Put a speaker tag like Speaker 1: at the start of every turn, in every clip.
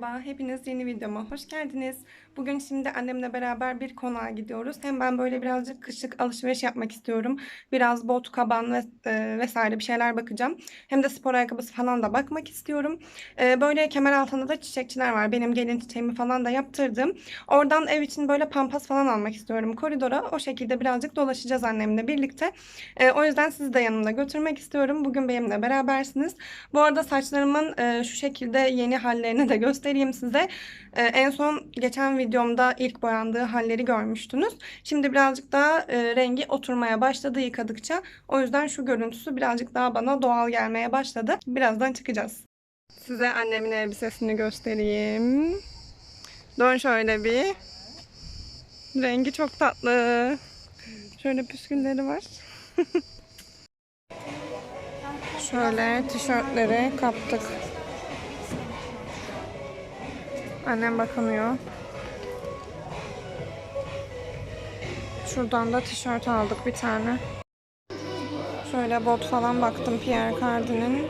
Speaker 1: merhaba. Hepiniz yeni videoma hoş geldiniz. Bugün şimdi annemle beraber bir konağa gidiyoruz. Hem ben böyle birazcık kışlık alışveriş yapmak istiyorum. Biraz bot, kaban ve e, vesaire bir şeyler bakacağım. Hem de spor ayakkabısı falan da bakmak istiyorum. E, böyle kemer altında da çiçekçiler var. Benim gelin çiçeğimi falan da yaptırdım. Oradan ev için böyle pampas falan almak istiyorum koridora. O şekilde birazcık dolaşacağız annemle birlikte. E, o yüzden sizi de yanımda götürmek istiyorum. Bugün benimle berabersiniz. Bu arada saçlarımın e, şu şekilde yeni hallerini de göstereyim size. E, en son geçen videomda ilk boyandığı halleri görmüştünüz. Şimdi birazcık daha e, rengi oturmaya başladı yıkadıkça. O yüzden şu görüntüsü birazcık daha bana doğal gelmeye başladı. Birazdan çıkacağız. Size annemin elbisesini göstereyim. Dön şöyle bir. Rengi çok tatlı. Şöyle püskülleri var. Şöyle tişörtleri kaptık. Annem bakınıyor. Şuradan da tişört aldık bir tane. Şöyle bot falan baktım Pierre Cardin'in.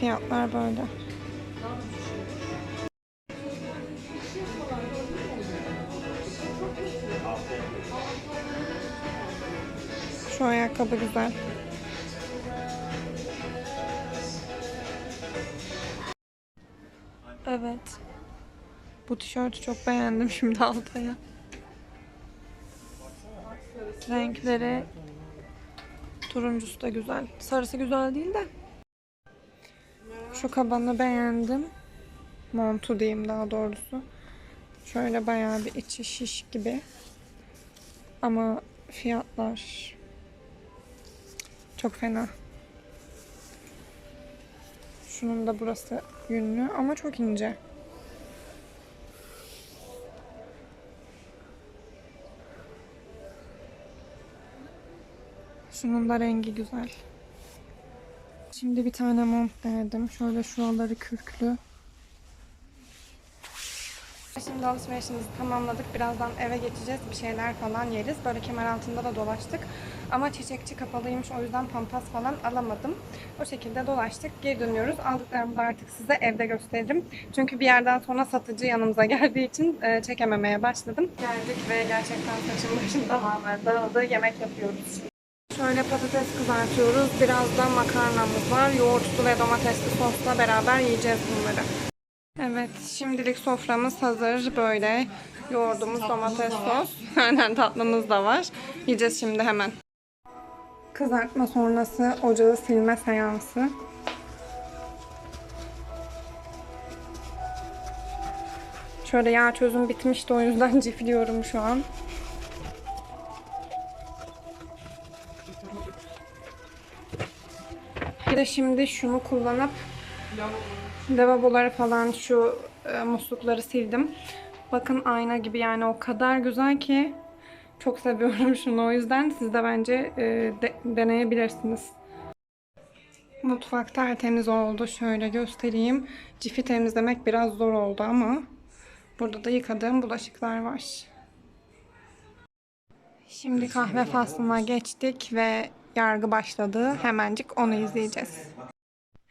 Speaker 1: Fiyatlar böyle. Şu ayakkabı güzel. Bu tişörtü çok beğendim şimdi Altay'a. Renkleri turuncusu da güzel. Sarısı güzel değil de. Şu kabanı beğendim. Montu diyeyim daha doğrusu. Şöyle bayağı bir içi şiş gibi. Ama fiyatlar çok fena. Şunun da burası yünlü ama çok ince. Şunun da rengi güzel. Şimdi bir tane mont denedim. Şöyle şuraları kürklü. Şimdi alışverişimizi tamamladık. Birazdan eve geçeceğiz. Bir şeyler falan yeriz. Böyle kemer altında da dolaştık. Ama çiçekçi kapalıymış. O yüzden pampas falan alamadım. O şekilde dolaştık. Geri dönüyoruz. Aldıklarımı da artık size evde gösteririm. Çünkü bir yerden sonra satıcı yanımıza geldiği için e, çekememeye başladım. Geldik ve gerçekten saçım başım tamamen dağıldı. Yemek yapıyoruz. Şöyle patates kızartıyoruz. Biraz da makarnamız var. Yoğurtlu ve domatesli sosla beraber yiyeceğiz bunları. Evet, şimdilik soframız hazır. Böyle yoğurdumuz, domates sos. Aynen tatlımız da var. Yiyeceğiz şimdi hemen. Kızartma sonrası ocağı silme seansı. Şöyle yağ çözüm bitmişti o yüzden cifliyorum şu an. Bir de şimdi şunu kullanıp lavaboları falan şu e, muslukları sildim. Bakın ayna gibi yani o kadar güzel ki çok seviyorum şunu o yüzden siz de bence e, de, deneyebilirsiniz. Mutfak tertemiz oldu. Şöyle göstereyim. Cifi temizlemek biraz zor oldu ama burada da yıkadığım bulaşıklar var. Şimdi kahve faslına geçtik ve yargı başladı. Hemencik onu izleyeceğiz.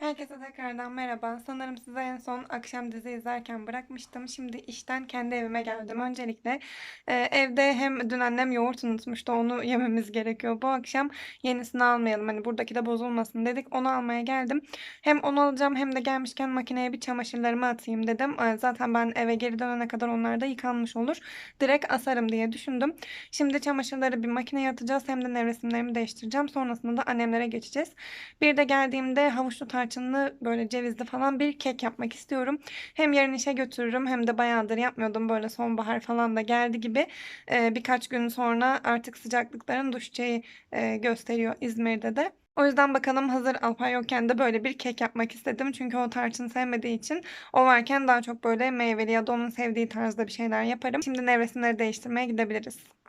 Speaker 1: Herkese tekrardan merhaba. Sanırım size en son akşam dizi izlerken bırakmıştım. Şimdi işten kendi evime geldim. Öncelikle e, evde hem dün annem yoğurt unutmuştu. Onu yememiz gerekiyor. Bu akşam yenisini almayalım. Hani buradaki de bozulmasın dedik. Onu almaya geldim. Hem onu alacağım hem de gelmişken makineye bir çamaşırlarımı atayım dedim. E, zaten ben eve geri dönene kadar onlar da yıkanmış olur. Direkt asarım diye düşündüm. Şimdi çamaşırları bir makineye atacağız. Hem de nevresimlerimi değiştireceğim. Sonrasında da annemlere geçeceğiz. Bir de geldiğimde havuçlu tarçınlı böyle cevizli falan bir kek yapmak istiyorum. Hem yarın işe götürürüm hem de bayağıdır yapmıyordum. Böyle sonbahar falan da geldi gibi. Ee, birkaç gün sonra artık sıcaklıkların düşeceği e, gösteriyor İzmir'de de. O yüzden bakalım hazır Alpay yokken de böyle bir kek yapmak istedim. Çünkü o tarçın sevmediği için o varken daha çok böyle meyveli ya da onun sevdiği tarzda bir şeyler yaparım. Şimdi nevresimleri değiştirmeye gidebiliriz.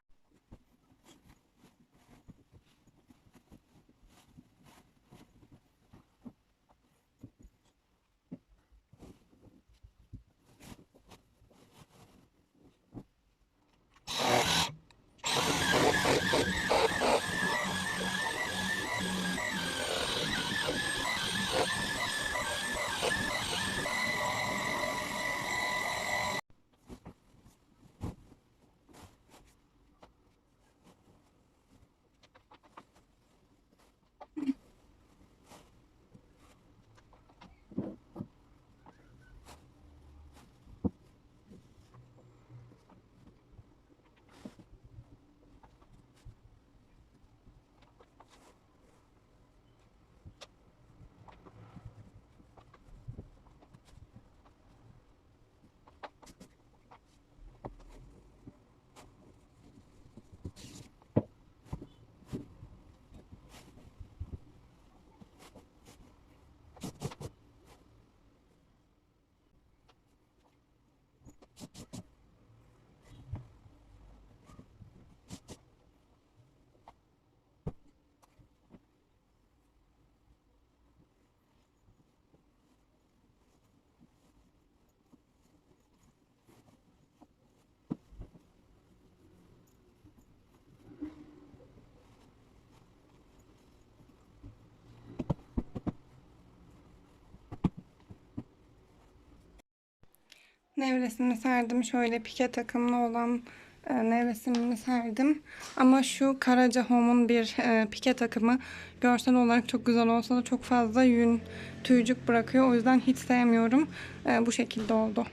Speaker 1: Nevresimi serdim. Şöyle pike takımlı olan e, nevresimimi serdim. Ama şu Karaca Home'un bir e, pike takımı görsel olarak çok güzel olsa da çok fazla yün, tüycük bırakıyor. O yüzden hiç sevmiyorum. E, bu şekilde oldu.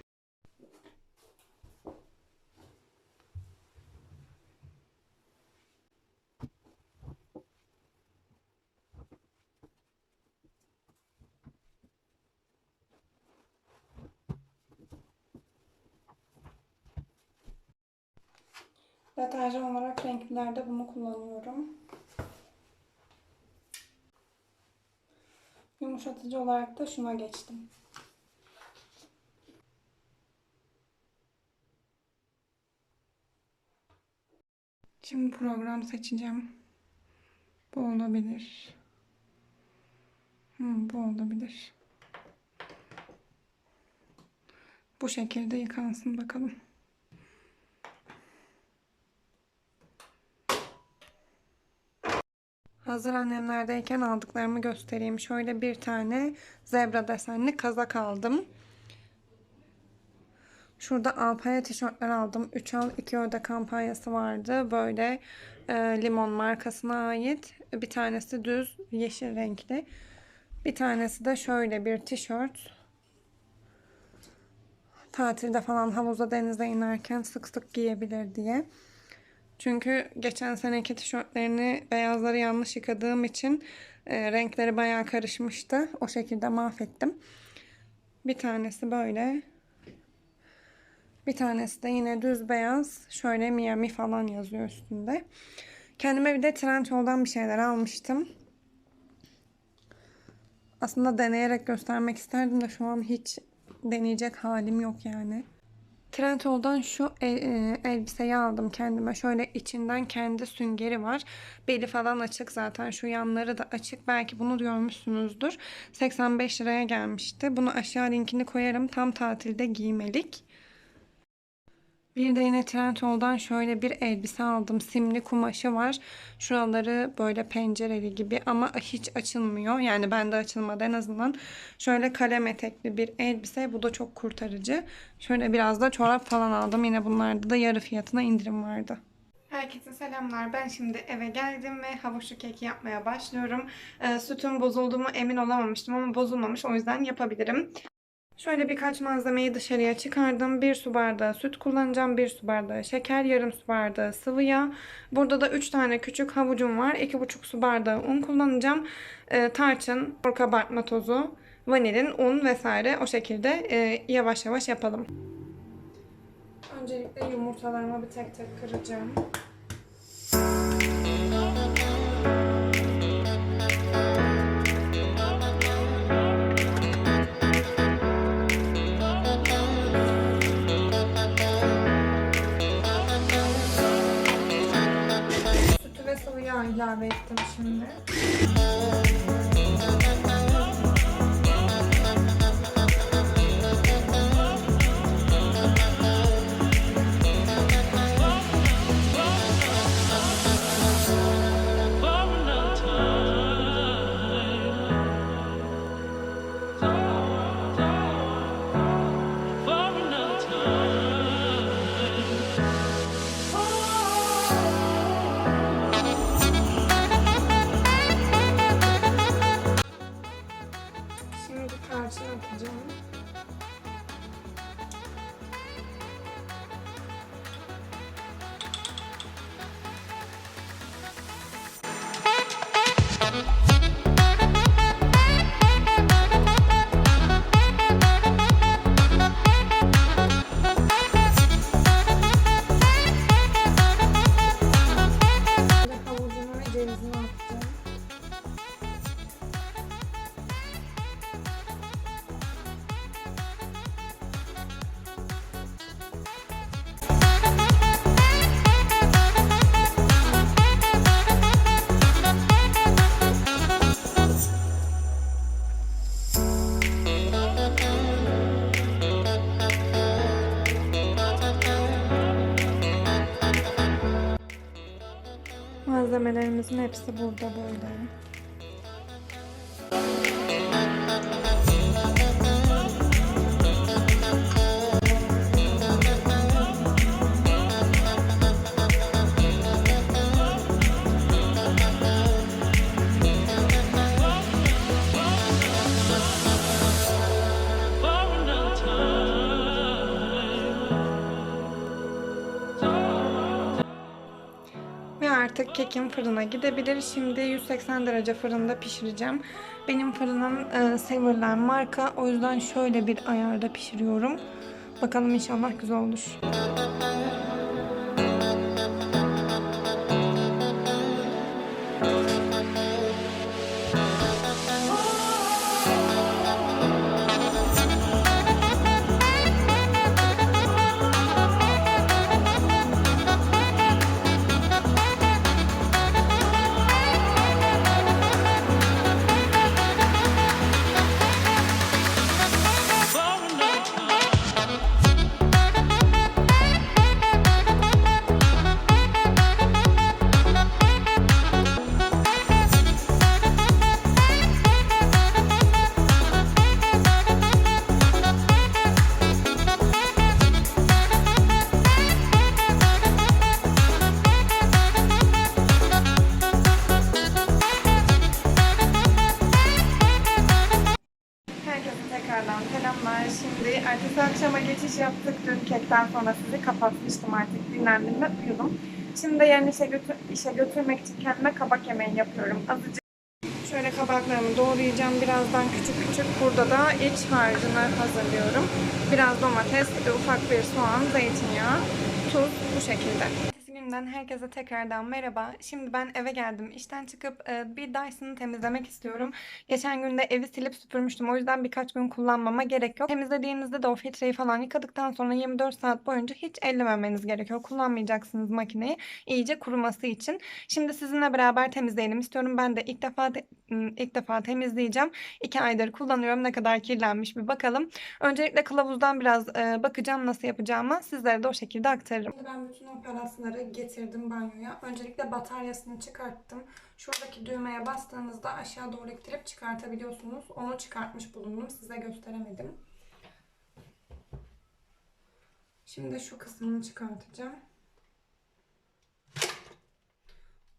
Speaker 1: Deterjan olarak renklilerde bunu kullanıyorum. Yumuşatıcı olarak da şuna geçtim. Şimdi program seçeceğim. Bu olabilir. Hmm, bu olabilir. Bu şekilde yıkansın bakalım. Hazır annemlerdeyken aldıklarımı göstereyim. Şöyle bir tane zebra desenli kazak aldım. Şurada Alpaya tişörtler aldım. 3 al 2 öde kampanyası vardı. Böyle e, limon markasına ait. Bir tanesi düz yeşil renkli. Bir tanesi de şöyle bir tişört. Tatilde falan havuza denize inerken sık sık giyebilir diye. Çünkü geçen seneki tişörtlerini beyazları yanlış yıkadığım için e, renkleri bayağı karışmıştı. O şekilde mahvettim. Bir tanesi böyle. Bir tanesi de yine düz beyaz. Şöyle Miami falan yazıyor üstünde. Kendime bir de Trendyol'dan bir şeyler almıştım. Aslında deneyerek göstermek isterdim de şu an hiç deneyecek halim yok yani. Trendyol'dan şu el, e, elbiseyi aldım kendime. Şöyle içinden kendi süngeri var. Beli falan açık zaten. Şu yanları da açık. Belki bunu görmüşsünüzdür. 85 liraya gelmişti. Bunu aşağı linkini koyarım. Tam tatilde giymelik. Bir de yine Trendyol'dan şöyle bir elbise aldım. Simli kumaşı var. Şuraları böyle pencereli gibi ama hiç açılmıyor. Yani bende açılmadı en azından. Şöyle kalem etekli bir elbise. Bu da çok kurtarıcı. Şöyle biraz da çorap falan aldım. Yine bunlarda da yarı fiyatına indirim vardı. Herkese selamlar. Ben şimdi eve geldim ve havuçlu keki yapmaya başlıyorum. Ee, sütün bozulduğumu emin olamamıştım ama bozulmamış. O yüzden yapabilirim. Şöyle birkaç malzemeyi dışarıya çıkardım. Bir su bardağı süt kullanacağım. Bir su bardağı şeker, yarım su bardağı sıvı yağ. Burada da 3 tane küçük havucum var. 2,5 su bardağı un kullanacağım. Ee, tarçın, mor kabartma tozu, vanilin, un vesaire o şekilde e, yavaş yavaş yapalım. Öncelikle yumurtalarımı bir tek tek kıracağım. İlave ettim şimdi. Hepsi burada böyle. Artık kekim fırına gidebilir. Şimdi 180 derece fırında pişireceğim. Benim fırınım e, Severland marka. O yüzden şöyle bir ayarda pişiriyorum. Bakalım inşallah güzel olur. Tekrardan selamlar. Şimdi ertesi akşama geçiş yaptık. Dün kekten sonra sizi kapatmıştım artık. Dinlendim ve uyudum. Şimdi de yarın işe, götür işe götürmek için kendime kabak yemeği yapıyorum. Azıcık şöyle kabaklarımı doğrayacağım. Birazdan küçük küçük burada da iç harcını hazırlıyorum. Biraz domates, ufak bir soğan, zeytinyağı, tuz bu şekilde. Günden herkese tekrardan merhaba. Şimdi ben eve geldim. İşten çıkıp e, bir Dyson'ı temizlemek istiyorum. Geçen gün de evi silip süpürmüştüm. O yüzden birkaç gün kullanmama gerek yok. Temizlediğinizde de o filtreyi falan yıkadıktan sonra 24 saat boyunca hiç ellememeniz gerekiyor. Kullanmayacaksınız makineyi. iyice kuruması için. Şimdi sizinle beraber temizleyelim istiyorum. Ben de ilk defa de- ım, ilk defa temizleyeceğim. İki aydır kullanıyorum. Ne kadar kirlenmiş bir bakalım. Öncelikle kılavuzdan biraz e, bakacağım nasıl yapacağımı. Sizlere de o şekilde aktarırım. Şimdi ben bütün aparatları getirdim banyoya. Öncelikle bataryasını çıkarttım. Şuradaki düğmeye bastığınızda aşağı doğru ittirip çıkartabiliyorsunuz. Onu çıkartmış bulundum. Size gösteremedim. Şimdi şu kısmını çıkartacağım.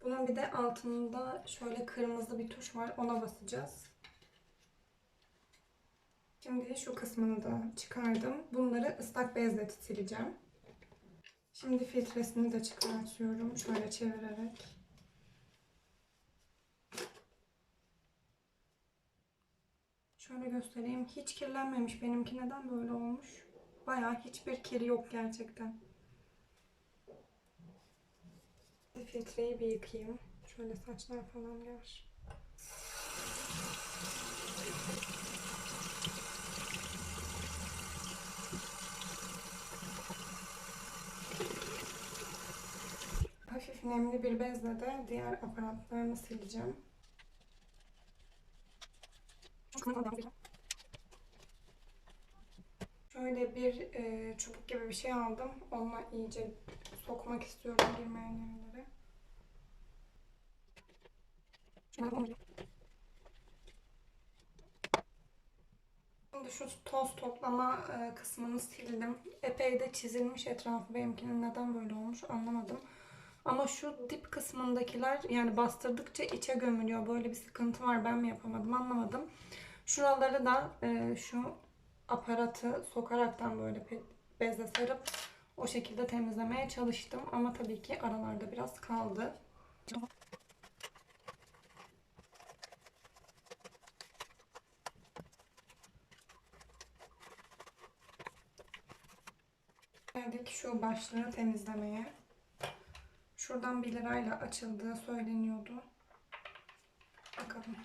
Speaker 1: Bunun bir de altında şöyle kırmızı bir tuş var. Ona basacağız. Şimdi şu kısmını da çıkardım. Bunları ıslak bezle sileceğim. Şimdi filtresini de çıkartıyorum. Şöyle çevirerek. Şöyle göstereyim. Hiç kirlenmemiş. Benimki neden böyle olmuş? Bayağı hiçbir kiri yok gerçekten. Filtreyi bir yıkayayım. Şöyle saçlar falan gör. Nemli bir bezle de diğer aparatlarını sileceğim. Şöyle bir e, çubuk gibi bir şey aldım. Onunla iyice sokmak istiyorum girmeyen yerlere. Şimdi şu toz toplama e, kısmını sildim. Epey de çizilmiş etrafı benimkinin neden böyle olmuş anlamadım. Ama şu dip kısmındakiler yani bastırdıkça içe gömülüyor. Böyle bir sıkıntı var. Ben mi yapamadım anlamadım. Şuraları da e, şu aparatı sokaraktan böyle bezle sarıp o şekilde temizlemeye çalıştım. Ama tabii ki aralarda biraz kaldı. Geldik şu başlığı temizlemeye. Şuradan 1 lirayla açıldığı söyleniyordu. Bakalım.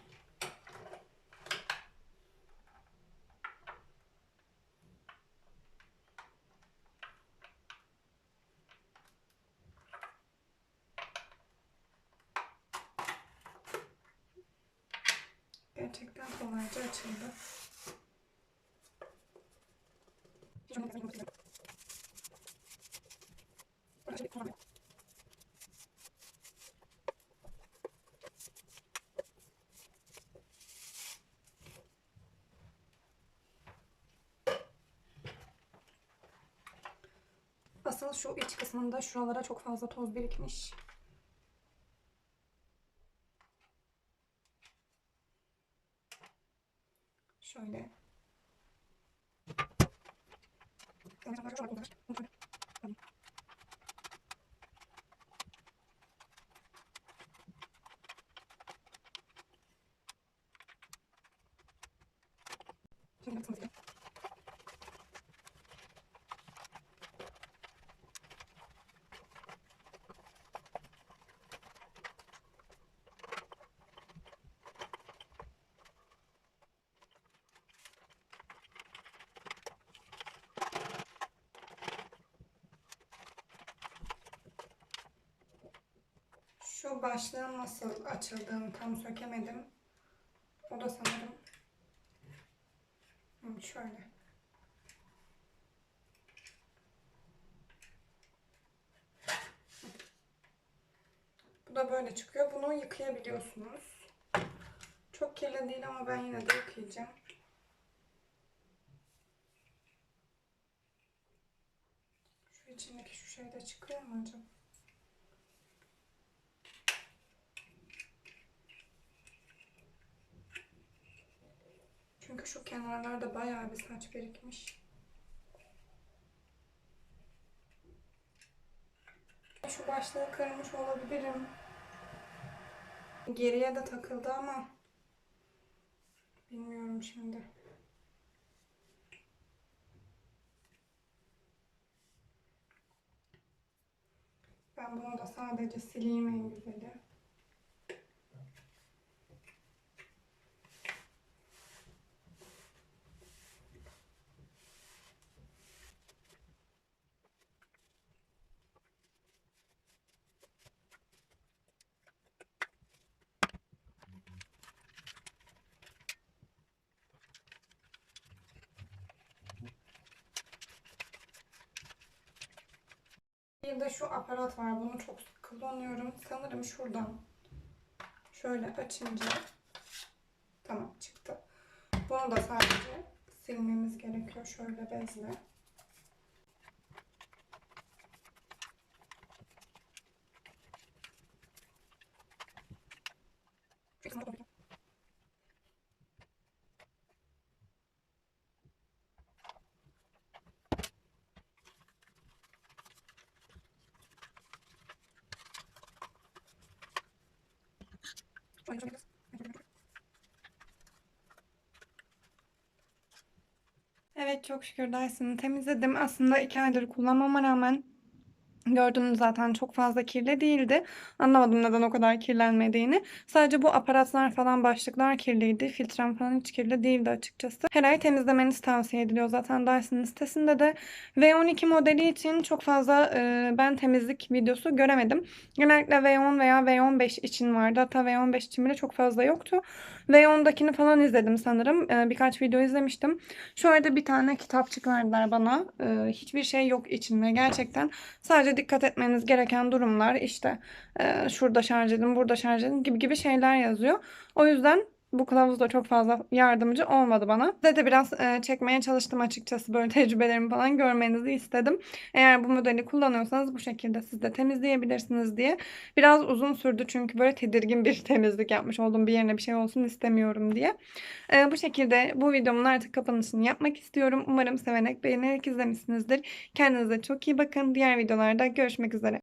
Speaker 1: Gerçekten kolayca açıldı. Şu iç kısmında şuralara çok fazla toz birikmiş. Şöyle. Şu başlığın nasıl açıldığını tam sökemedim. O da sanırım şöyle. Bu da böyle çıkıyor. Bunu yıkayabiliyorsunuz. Çok kirli değil ama ben yine de yıkayacağım. Şu içindeki şu şey de çıkıyor mu acaba? Çünkü şu kenarlarda bayağı bir saç birikmiş. Şu başlığı kırmış olabilirim. Geriye de takıldı ama bilmiyorum şimdi. Ben bunu da sadece sileyim en güzeli. Bir de şu aparat var. Bunu çok sık kullanıyorum. Sanırım şuradan şöyle açınca tamam çıktı. Bunu da sadece silmemiz gerekiyor şöyle bezle. Evet çok şükür Dyson'ı temizledim. Aslında iki aydır kullanmama rağmen gördüğünüz zaten çok fazla kirli değildi. Anlamadım neden o kadar kirlenmediğini. Sadece bu aparatlar falan başlıklar kirliydi. Filtrem falan hiç kirli değildi açıkçası. Her ay temizlemeniz tavsiye ediliyor zaten Dyson'ın sitesinde de. V12 modeli için çok fazla e, ben temizlik videosu göremedim. Genellikle V10 veya V15 için vardı. Hatta V15 için bile çok fazla yoktu. V10'dakini falan izledim sanırım. E, birkaç video izlemiştim. Şu arada bir tane kitapçık verdiler bana. E, hiçbir şey yok içinde gerçekten. Sadece dikkat etmeniz gereken durumlar işte e, şurada şarj edin, burada şarj edin gibi gibi şeyler yazıyor. O yüzden bu kılavuz da çok fazla yardımcı olmadı bana. Size de biraz e, çekmeye çalıştım açıkçası böyle tecrübelerimi falan görmenizi istedim. Eğer bu modeli kullanıyorsanız bu şekilde siz de temizleyebilirsiniz diye. Biraz uzun sürdü çünkü böyle tedirgin bir temizlik yapmış oldum. Bir yerine bir şey olsun istemiyorum diye. E, bu şekilde bu videomun artık kapanışını yapmak istiyorum. Umarım severek beğenerek izlemişsinizdir. Kendinize çok iyi bakın. Diğer videolarda görüşmek üzere.